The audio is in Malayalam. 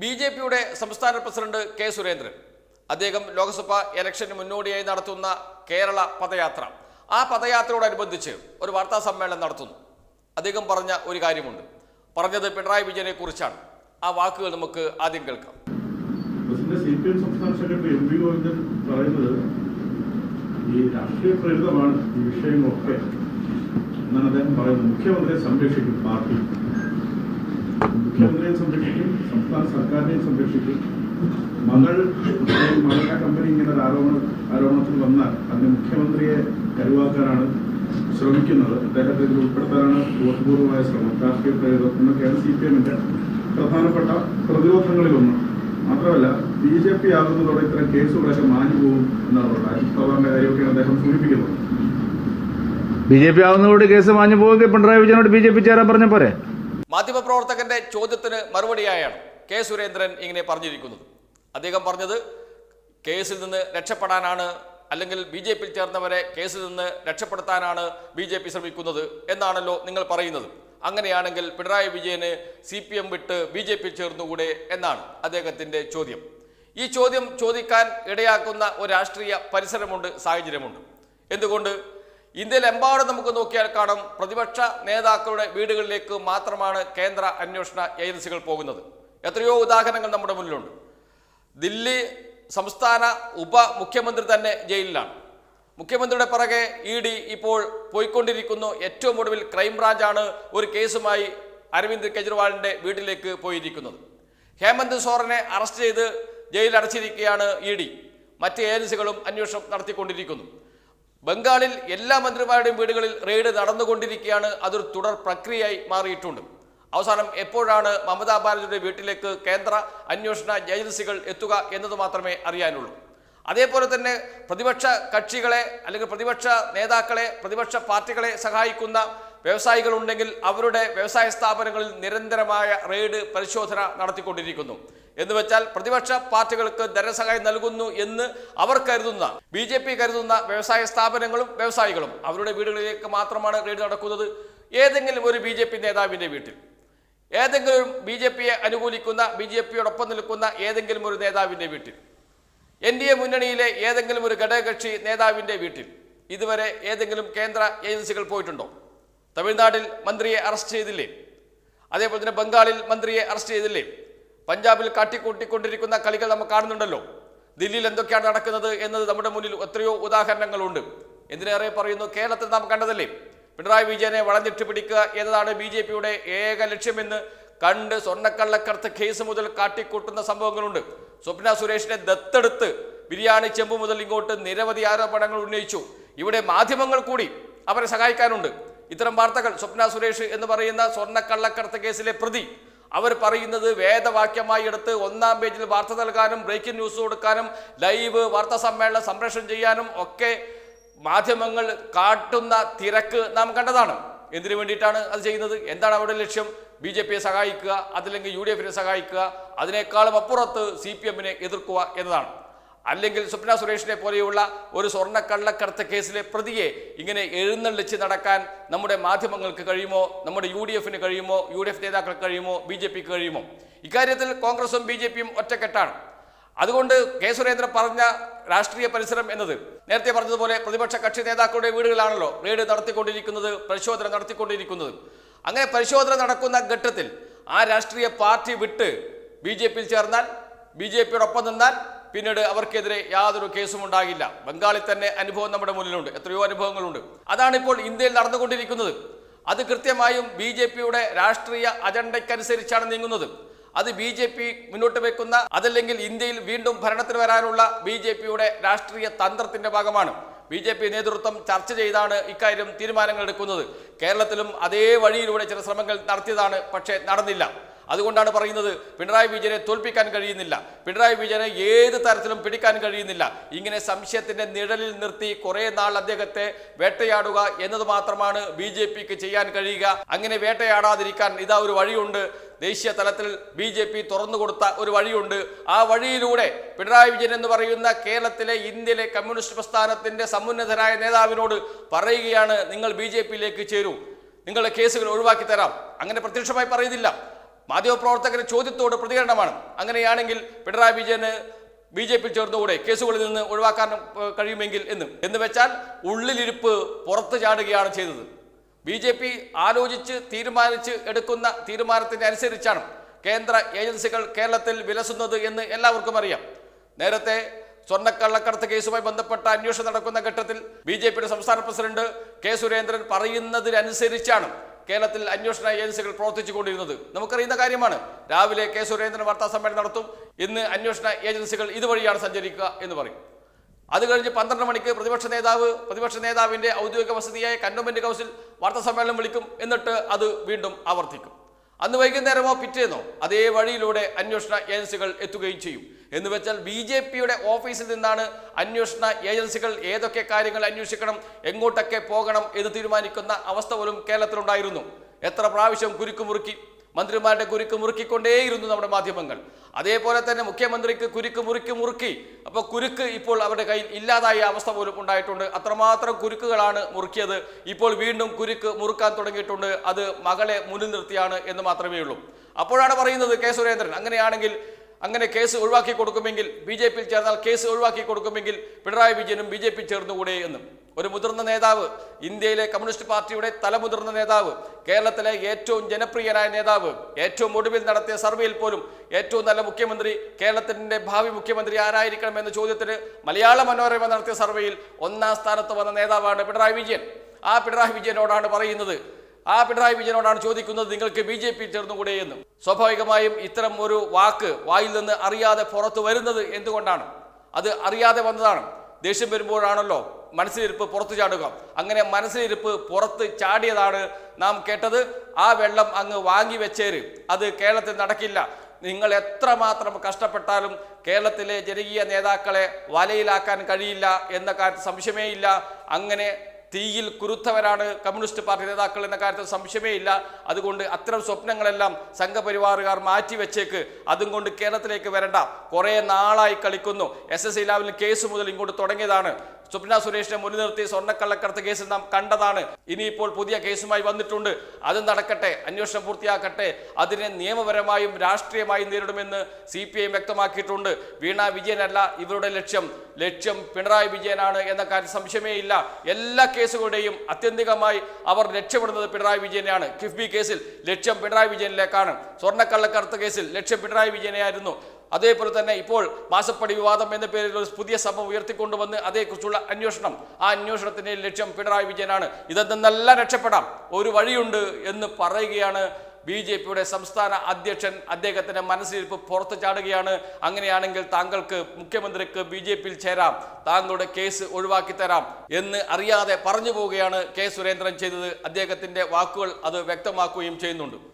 ബി ജെ പിയുടെ സംസ്ഥാന പ്രസിഡന്റ് കെ സുരേന്ദ്രൻ. അദ്ദേഹം ലോക്സഭാ ഇലക്ഷന് മുന്നോടിയായി നടത്തുന്ന കേരള പദയാത്ര. ആ പദയാത്രയോടനുബന്ധിച്ച് ഒരു വാർത്താ സമ്മേളനം നടത്തുന്നു. അദ്ദേഹം പറഞ്ഞ ഒരു കാര്യമുണ്ട്. പറഞ്ഞത് പിണറായി വിജയനെ കുറിച്ചാണ്. ആ വാക്കുകൾ നമുക്ക് ആദ്യം കേൾക്കാം. സംസ്ഥാന സെക്രട്ടറി പറയുന്നത് ഈ രാഷ്ട്രീയ പ്രേരിതമാണ് ഈ വിഷയങ്ങളൊക്കെ എന്നാണ് അദ്ദേഹം പറയുന്നത്. മുഖ്യമന്ത്രിയെ സംരക്ഷിക്കും പാർട്ടി. മുഖ്യമന്ത്രിയെ സംരക്ഷിക്കും സംസ്ഥാന സർക്കാരിനെ സംരക്ഷിക്കും. മകൾ മകളുടെ കമ്പനി ഇങ്ങനെ ഒരു ആരോപണ ആരോപണത്തിൽ വന്നാൽ അതിന് മുഖ്യമന്ത്രിയെ കരുവാക്കാനാണ് ശ്രമിക്കുന്നത്. അദ്ദേഹത്തെ ഇതിൽ ഉൾപ്പെടുത്താനാണ് ബോധപൂർവമായ ശ്രമം. രാഷ്ട്രീയ പ്രേരിതം എന്നൊക്കെയാണ് സി പി എമ്മിന്റെ പ്രധാനപ്പെട്ട പ്രതിരോധങ്ങളിലൊന്ന്. മാത്രമല്ല ബി ജെ പി ആകുന്നതോടെ ഇത്തരം കേസുകളൊക്കെ മാഞ്ഞു പോകും എന്നാണ് പറയുന്നത് അജിത് പവാറിന്റെ കാര്യമൊക്കെയാണ് അദ്ദേഹം സൂചിപ്പിക്കുന്നത്. ബി ജെ പി ആകുന്നതോട് കേസ് മാഞ്ഞു പോകുമെങ്കിൽ പിണറായി വിജയനോട് ബി ജെ പി ചേരാൻ പറഞ്ഞ പോരെ? മാധ്യമപ്രവർത്തകന്റെ ചോദ്യത്തിന് മറുപടിയായാണ് കെ സുരേന്ദ്രൻ ഇങ്ങനെ പറഞ്ഞിരിക്കുന്നത്. അദ്ദേഹം പറഞ്ഞത് കേസിൽ നിന്ന് രക്ഷപ്പെടാനാണ് അല്ലെങ്കിൽ ബി ജെ പിയിൽ ചേർന്നവരെ കേസിൽ നിന്ന് രക്ഷപ്പെടുത്താനാണ് ബി ജെ പി ശ്രമിക്കുന്നത് എന്നാണല്ലോ നിങ്ങൾ പറയുന്നത്. അങ്ങനെയാണെങ്കിൽ പിണറായി വിജയന് സി പി എം വിട്ട് ബി ജെ പി ചേർന്നുകൂടെ എന്നാണ് അദ്ദേഹത്തിന്റെ ചോദ്യം. ഈ ചോദ്യം ചോദിക്കാൻ ഇടയാക്കുന്ന ഒരു രാഷ്ട്രീയ പരിസരമുണ്ട് സാഹചര്യമുണ്ട്. എന്തുകൊണ്ട്? ഇന്ത്യയിലെമ്പാടും നമുക്ക് നോക്കിയാൽ കാണാം പ്രതിപക്ഷ നേതാക്കളുടെ വീടുകളിലേക്ക് മാത്രമാണ് കേന്ദ്ര അന്വേഷണ ഏജൻസികൾ പോകുന്നത്. എത്രയോ ഉദാഹരണങ്ങൾ നമ്മുടെ മുന്നിലുണ്ട്. ദില്ലി സംസ്ഥാന ഉപമുഖ്യമന്ത്രി തന്നെ ജയിലിലാണ്. മുഖ്യമന്ത്രിയുടെ പിറകെ ഇ ഡി ഇപ്പോൾ പോയിക്കൊണ്ടിരിക്കുന്നു. ഏറ്റവും ഒടുവിൽ ക്രൈംബ്രാഞ്ചാണ് ഒരു കേസുമായി അരവിന്ദ് കെജ്രിവാളിന്റെ വീട്ടിലേക്ക് പോയിരിക്കുന്നത്. ഹേമന്ത് സോറനെ അറസ്റ്റ് ചെയ്ത് ജയിലിൽ അടച്ചിരിക്കുകയാണ് ഇ ഡി. മറ്റ് ഏജൻസികളും അന്വേഷണം നടത്തിക്കൊണ്ടിരിക്കുന്നു. ബംഗാളിൽ എല്ലാ മന്ത്രിമാരുടെയും വീടുകളിൽ റെയ്ഡ് നടന്നുകൊണ്ടിരിക്കുകയാണ്. അതൊരു തുടർ പ്രക്രിയയായി മാറിയിട്ടുണ്ട്. അവസാനം എപ്പോഴാണ് മമതാ ബാനർജിയുടെ വീട്ടിലേക്ക് കേന്ദ്ര അന്വേഷണ ഏജൻസികൾ എത്തുക എന്നത് മാത്രമേ അറിയാനുള്ളൂ. അതേപോലെ തന്നെ പ്രതിപക്ഷ കക്ഷികളെ അല്ലെങ്കിൽ പ്രതിപക്ഷ നേതാക്കളെ പ്രതിപക്ഷ പാർട്ടികളെ സഹായിക്കുന്ന വ്യവസായികളുണ്ടെങ്കിൽ അവരുടെ വ്യവസായ സ്ഥാപനങ്ങളിൽ നിരന്തരമായ റെയ്ഡ് പരിശോധന നടത്തിക്കൊണ്ടിരിക്കുന്നു. എന്ന് വെച്ചാൽ പ്രതിപക്ഷ പാർട്ടികൾക്ക് ധനസഹായം നൽകുന്നു എന്ന് അവർ കരുതുന്ന ബി ജെ പി കരുതുന്ന വ്യവസായ സ്ഥാപനങ്ങളും വ്യവസായികളും അവരുടെ വീടുകളിലേക്ക് മാത്രമാണ് റെയ്ഡ് നടക്കുന്നത്. ഏതെങ്കിലും ഒരു ബി ജെ പി നേതാവിന്റെ വീട്ടിൽ ഏതെങ്കിലും ബി ജെ പിയെ അനുകൂലിക്കുന്ന ബി ജെ പിയോടൊപ്പം നിൽക്കുന്ന ഏതെങ്കിലും ഒരു നേതാവിന്റെ വീട്ടിൽ എൻ ഡി എ മുന്നണിയിലെ ഏതെങ്കിലും ഒരു ഘടകകക്ഷി നേതാവിന്റെ വീട്ടിൽ ഇതുവരെ ഏതെങ്കിലും കേന്ദ്ര ഏജൻസികൾ പോയിട്ടുണ്ടോ? തമിഴ്നാട്ടിൽ മന്ത്രിയെ അറസ്റ്റ് ചെയ്തില്ലേ? അതേപോലെ തന്നെ ബംഗാളിൽ മന്ത്രിയെ അറസ്റ്റ് ചെയ്തില്ലേ? പഞ്ചാബിൽ കാട്ടിക്കൂട്ടിക്കൊണ്ടിരിക്കുന്ന കളികൾ നമ്മൾ കാണുന്നുണ്ടല്ലോ. ദില്ലിയിൽ എന്തൊക്കെയാണ് നടക്കുന്നത് എന്നത് നമ്മുടെ മുന്നിൽ എത്രയോ ഉദാഹരണങ്ങളുണ്ട്. എന്തിനേറെ പറയുന്നു കേരളത്തിൽ നാം കണ്ടതല്ലേ? പിണറായി വിജയനെ വളഞ്ഞിട്ട് പിടിക്കുക എന്നതാണ് ബി ജെ പിയുടെ ഏക ലക്ഷ്യമെന്ന് കണ്ട് സ്വർണക്കള്ളക്കടത്ത് കേസ് മുതൽ കാട്ടിക്കൂട്ടുന്ന സംഭവങ്ങളുണ്ട്. സ്വപ്ന സുരേഷിനെ ദത്തെടുത്ത് ബിരിയാണി ചെമ്പ് മുതൽ ഇങ്ങോട്ട് നിരവധി ആരോപണങ്ങൾ ഉന്നയിച്ചു. ഇവിടെ മാധ്യമങ്ങൾ കൂടി അവരെ സഹായിക്കാനുണ്ട്. ഇത്തരം വാർത്തകൾ സ്വപ്ന സുരേഷ് എന്ന് പറയുന്ന സ്വർണക്കള്ളക്കടത്ത് കേസിലെ പ്രതി അവർ പറയുന്നത് വേദവാക്യമായി എടുത്ത് ഒന്നാം പേജിൽ വാർത്ത നൽകാനും ബ്രേക്കിംഗ് ന്യൂസ് കൊടുക്കാനും ലൈവ് വാർത്താ സമ്മേളനം സംപ്രേഷണം ചെയ്യാനും ഒക്കെ മാധ്യമങ്ങൾ കാട്ടുന്ന തിരക്ക് നാം കണ്ടതാണ്. എന്തിനു വേണ്ടിയിട്ടാണ് അത് ചെയ്യുന്നത്? എന്താണ് അവരുടെ ലക്ഷ്യം? ബി ജെ പിയെ സഹായിക്കുക അതല്ലെങ്കിൽ യു ഡി എഫിനെ സഹായിക്കുക അതിനേക്കാളും അപ്പുറത്ത് സി പി എമ്മിനെ എതിർക്കുക എന്നതാണ്. അല്ലെങ്കിൽ സ്വപ്ന സുരേഷിനെ പോലെയുള്ള ഒരു സ്വർണക്കള്ളക്കടത്ത് കേസിലെ പ്രതിയെ ഇങ്ങനെ എഴുന്നള്ളിച്ച് നടക്കാൻ നമ്മുടെ മാധ്യമങ്ങൾക്ക് കഴിയുമോ? നമ്മുടെ യു ഡി എഫിന് കഴിയുമോ? യു ഡി എഫ് നേതാക്കൾക്ക് കഴിയുമോ? ബി ജെ പിക്ക് കഴിയുമോ? ഇക്കാര്യത്തിൽ കോൺഗ്രസും ബി ജെ പിയും ഒറ്റക്കെട്ടാണ്. അതുകൊണ്ട് കെ സുരേന്ദ്രൻ പറഞ്ഞ രാഷ്ട്രീയ പരിസരം എന്നത് നേരത്തെ പറഞ്ഞതുപോലെ പ്രതിപക്ഷ കക്ഷി നേതാക്കളുടെ വീടുകളാണല്ലോ റെയ്ഡ് നടത്തിക്കൊണ്ടിരിക്കുന്നത് പരിശോധന നടത്തിക്കൊണ്ടിരിക്കുന്നത്. അങ്ങനെ പരിശോധന നടക്കുന്ന ഘട്ടത്തിൽ ആ രാഷ്ട്രീയ പാർട്ടി വിട്ട് ബി ജെ പിയിൽ ചേർന്നാൽ ബി ജെ പിയോടൊപ്പം നിന്നാൽ പിന്നീട് അവർക്കെതിരെ യാതൊരു കേസും ഉണ്ടാകില്ല. ബംഗാളിൽ തന്നെ അനുഭവം നമ്മുടെ മുന്നിലുണ്ട്. എത്രയോ അനുഭവങ്ങളുണ്ട്. അതാണ് ഇപ്പോൾ ഇന്ത്യയിൽ നടന്നുകൊണ്ടിരിക്കുന്നത്. അത് കൃത്യമായും ബി ജെ പിയുടെ രാഷ്ട്രീയ അജണ്ടയ്ക്കനുസരിച്ചാണ് നീങ്ങുന്നത്. അത് ബി ജെ പി മുന്നോട്ട് വെക്കുന്ന അതല്ലെങ്കിൽ ഇന്ത്യയിൽ വീണ്ടും ഭരണത്തിൽ വരാനുള്ള ബി ജെ പിയുടെ രാഷ്ട്രീയ തന്ത്രത്തിന്റെ ഭാഗമാണ്. ബി ജെ പി നേതൃത്വം ചർച്ച ചെയ്താണ് ഇക്കാര്യം തീരുമാനങ്ങൾ എടുക്കുന്നത്. കേരളത്തിലും അതേ വഴിയിലൂടെ ചില ശ്രമങ്ങൾ നടത്തിയതാണ് പക്ഷേ നടന്നില്ല. അതുകൊണ്ടാണ് പറയുന്നത് പിണറായി വിജയനെ തോൽപ്പിക്കാൻ കഴിയുന്നില്ല. പിണറായി വിജയനെ ഏത് തരത്തിലും പിടിക്കാൻ കഴിയുന്നില്ല. ഇങ്ങനെ സംശയത്തിന്റെ നിഴലിൽ നിർത്തി കുറെ നാൾ അദ്ദേഹത്തെ വേട്ടയാടുക എന്നത് മാത്രമാണ് ബി ജെ പിക്ക് ചെയ്യാൻ കഴിയുക. അങ്ങനെ വേട്ടയാടാതിരിക്കാൻ ഇതാ ഒരു വഴിയുണ്ട്. ദേശീയ തലത്തിൽ ബി ജെ പി തുറന്നു കൊടുത്ത ഒരു വഴിയുണ്ട്. ആ വഴിയിലൂടെ പിണറായി വിജയൻ എന്ന് പറയുന്ന കേരളത്തിലെ ഇന്ത്യയിലെ കമ്മ്യൂണിസ്റ്റ് പ്രസ്ഥാനത്തിന്റെ സമുന്നതരായ നേതാവിനോട് പറയുകയാണ് നിങ്ങൾ ബി ജെ പിയിലേക്ക് ചേരൂ. നിങ്ങളുടെ കേസുകൾ ഒഴിവാക്കി തരാം. അങ്ങനെ പ്രത്യക്ഷമായി പറയുന്നില്ല. മാധ്യമപ്രവർത്തകരുടെ ചോദ്യത്തോട് പ്രതികരണമാണ്. അങ്ങനെയാണെങ്കിൽ പിണറായി വിജയന് ബി ജെ പി ചേർന്നുകൂടെ കേസുകളിൽ നിന്ന് ഒഴിവാക്കാൻ കഴിയുമെങ്കിൽ എന്ന്. എന്ന് വെച്ചാൽ ഉള്ളിലിരിപ്പ് പുറത്തു ചാടുകയാണ് ചെയ്തത്. ബി ജെ പി ആലോചിച്ച് തീരുമാനിച്ച് എടുക്കുന്ന തീരുമാനത്തിന് അനുസരിച്ചാണ് കേന്ദ്ര ഏജൻസികൾ കേരളത്തിൽ വിലസുന്നത് എന്ന് എല്ലാവർക്കും അറിയാം. നേരത്തെ സ്വർണക്കള്ളക്കടത്ത് കേസുമായി ബന്ധപ്പെട്ട അന്വേഷണം നടക്കുന്ന ഘട്ടത്തിൽ ബി ജെ പിയുടെ സംസ്ഥാന പ്രസിഡന്റ് കെ സുരേന്ദ്രൻ പറയുന്നതിനനുസരിച്ചാണ് കേരളത്തിൽ അന്വേഷണ ഏജൻസികൾ പ്രവർത്തിച്ചുകൊണ്ടിരുന്നത്. നമുക്കറിയുന്ന കാര്യമാണ്. രാവിലെ കെ സുരേന്ദ്രൻ വാർത്താ സമ്മേളനം നടത്തും. ഇന്ന് അന്വേഷണ ഏജൻസികൾ ഇതുവഴിയാണ് സഞ്ചരിക്കുക എന്ന് പറയും. അത് കഴിഞ്ഞ് പന്ത്രണ്ട് മണിക്ക് പ്രതിപക്ഷ നേതാവ് പ്രതിപക്ഷ നേതാവിന്റെ ഔദ്യോഗിക വസതിയായ കന്റോൺമെന്റ് ഹൗസിൽ വാർത്താ സമ്മേളനം വിളിക്കും. എന്നിട്ട് അത് വീണ്ടും ആവർത്തിക്കും. അന്ന് വൈകുന്നേരമോ പിറ്റേന്നോ അതേ വഴിയിലൂടെ അന്വേഷണ ഏജൻസികൾ എത്തുകയും ചെയ്യും. എന്ന് വെച്ചാൽ ബി ജെ പിയുടെ ഓഫീസിൽ നിന്നാണ് അന്വേഷണ ഏജൻസികൾ ഏതൊക്കെ കാര്യങ്ങൾ അന്വേഷിക്കണം എങ്ങോട്ടൊക്കെ പോകണം എന്ന് തീരുമാനിക്കുന്ന അവസ്ഥ പോലും കേരളത്തിലുണ്ടായിരുന്നു. എത്ര പ്രാവശ്യം കുരുക്ക് മുറുക്കി മന്ത്രിമാരുടെ കുരുക്ക് മുറുക്കിക്കൊണ്ടേയിരുന്നു നമ്മുടെ മാധ്യമങ്ങൾ. അതേപോലെ തന്നെ മുഖ്യമന്ത്രിക്ക് കുരുക്ക് മുറുക്കി മുറുക്കി അപ്പോൾ കുരുക്ക് ഇപ്പോൾ അവരുടെ കയ്യിൽ ഇല്ലാതായ അവസ്ഥ പോലും ഉണ്ടായിട്ടുണ്ട്. അത്രമാത്രം കുരുക്കുകളാണ് മുറുക്കിയത്. ഇപ്പോൾ വീണ്ടും കുരുക്ക് മുറുക്കാൻ തുടങ്ങിയിട്ടുണ്ട്. അത് മകളെ മുന്നിൽ നിർത്തിയാണ് എന്ന് മാത്രമേ ഉള്ളൂ അപ്പോഴാണ് പറയുന്നത് കെ സുരേന്ദ്രൻ. അങ്ങനെയാണെങ്കിൽ അങ്ങനെ കേസ് ഒഴിവാക്കി കൊടുക്കുമെങ്കിൽ ബി ജെ പിയിൽ ചേർന്നാൽ കേസ് ഒഴിവാക്കി കൊടുക്കുമെങ്കിൽ പിണറായി വിജയനും ബി ജെ പി ചേർന്നുകൂടെ എന്നും. ഒരു മുതിർന്ന നേതാവ് ഇന്ത്യയിലെ കമ്മ്യൂണിസ്റ്റ് പാർട്ടിയുടെ തലമുതിർന്ന നേതാവ് കേരളത്തിലെ ഏറ്റവും ജനപ്രിയനായ നേതാവ് ഏറ്റവും ഒടുവിൽ നടത്തിയ സർവേയിൽ പോലും ഏറ്റവും നല്ല മുഖ്യമന്ത്രി കേരളത്തിന്റെ ഭാവി മുഖ്യമന്ത്രി ആരായിരിക്കണം എന്ന ചോദ്യത്തിന് മലയാള മനോരമ നടത്തിയ സർവേയിൽ ഒന്നാം സ്ഥാനത്ത് വന്ന നേതാവാണ് പിണറായി വിജയൻ. ആ പിണറായി വിജയനോടാണ് പറയുന്നത് ആ പിണറായി വിജയനോടാണ് ചോദിക്കുന്നത് നിങ്ങൾക്ക് ബി ജെ പി ചേർന്നുകൂടെ എന്ന്. സ്വാഭാവികമായും ഇത്തരം ഒരു വാക്ക് വായിൽ നിന്ന് അറിയാതെ പുറത്തു വരുന്നത് എന്തുകൊണ്ടാണ്? അത് അറിയാതെ വന്നതാണ്. ദേഷ്യം വരുമ്പോഴാണല്ലോ മനസ്സിലിരിപ്പ് പുറത്തു ചാടുക. അങ്ങനെ മനസ്സിലിരിപ്പ് പുറത്ത് ചാടിയതാണ് നാം കേട്ടത്. ആ വെള്ളം അങ്ങ് വാങ്ങി വെച്ചേര്. അത് കേരളത്തിൽ നടക്കില്ല. നിങ്ങൾ എത്രമാത്രം കഷ്ടപ്പെട്ടാലും കേരളത്തിലെ ജനകീയ നേതാക്കളെ വലയിലാക്കാൻ കഴിയില്ല എന്ന കാര്യത്തിൽ സംശയമേ ഇല്ല. അങ്ങനെ തീയിൽ കുരുത്തവരാണ് കമ്മ്യൂണിസ്റ്റ് പാർട്ടി നേതാക്കൾ എന്ന കാര്യത്തിൽ സംശയമേ ഇല്ല. അതുകൊണ്ട് അത്തരം സ്വപ്നങ്ങളെല്ലാം സംഘപരിവാറുകാർ മാറ്റിവെച്ചേക്ക്. അതും കൊണ്ട് കേരളത്തിലേക്ക് വരണ്ട. കുറേ നാളായി കളിക്കുന്നു. എസ് എസ് കേസ് മുതൽ ഇങ്ങോട്ട് തുടങ്ങിയതാണ്. സ്വപ്ന സുരേഷിനെ മുൻനിർത്തി സ്വർണക്കള്ളക്കടത്ത് കേസിൽ നാം കണ്ടതാണ്. ഇനിയിപ്പോൾ പുതിയ കേസുമായി വന്നിട്ടുണ്ട്. അത് നടക്കട്ടെ അന്വേഷണം പൂർത്തിയാക്കട്ടെ. അതിനെ നിയമപരമായും രാഷ്ട്രീയമായും നേരിടുമെന്ന് സി പി ഐ വ്യക്തമാക്കിയിട്ടുണ്ട്. വീണ വിജയനല്ല ഇവരുടെ ലക്ഷ്യം. ലക്ഷ്യം പിണറായി വിജയനാണ് എന്ന കാര്യം സംശയമേ ഇല്ല. എല്ലാ കേസുകളുടെയും അത്യന്തികമായി അവർ ലക്ഷ്യമിടുന്നത് പിണറായി വിജയനെയാണ്. കിഫ്ബി കേസിൽ ലക്ഷ്യം പിണറായി വിജയനിലേക്കാണ്. സ്വർണക്കള്ളക്കടത്ത് കേസിൽ ലക്ഷ്യം പിണറായി വിജയനെയായിരുന്നു. അതേപോലെ തന്നെ ഇപ്പോൾ മാസപ്പടി വിവാദം എന്ന പേരിൽ ഒരു പുതിയ സംഭവം ഉയർത്തിക്കൊണ്ടുവന്ന് അതേക്കുറിച്ചുള്ള അന്വേഷണം. ആ അന്വേഷണത്തിന്റെ ലക്ഷ്യം പിണറായി വിജയനാണ്. ഇതിൽ നല്ല രക്ഷപ്പെടാം. ഒരു വഴിയുണ്ട് എന്ന് പറയുകയാണ് ബി ജെ പിയുടെ സംസ്ഥാന അധ്യക്ഷൻ. അദ്ദേഹത്തിന്റെ മനസ്സിലിരിപ്പ് പുറത്തു ചാടുകയാണ്. അങ്ങനെയാണെങ്കിൽ താങ്കൾക്ക് മുഖ്യമന്ത്രിക്ക് ബി ജെ പിയിൽ ചേരാം. താങ്കളുടെ കേസ് ഒഴിവാക്കി തരാം എന്ന് അറിയാതെ പറഞ്ഞു പോവുകയാണ് കെ സുരേന്ദ്രൻ ചെയ്തത്. അദ്ദേഹത്തിന്റെ വാക്കുകൾ അത് വ്യക്തമാക്കുകയും ചെയ്യുന്നുണ്ട്.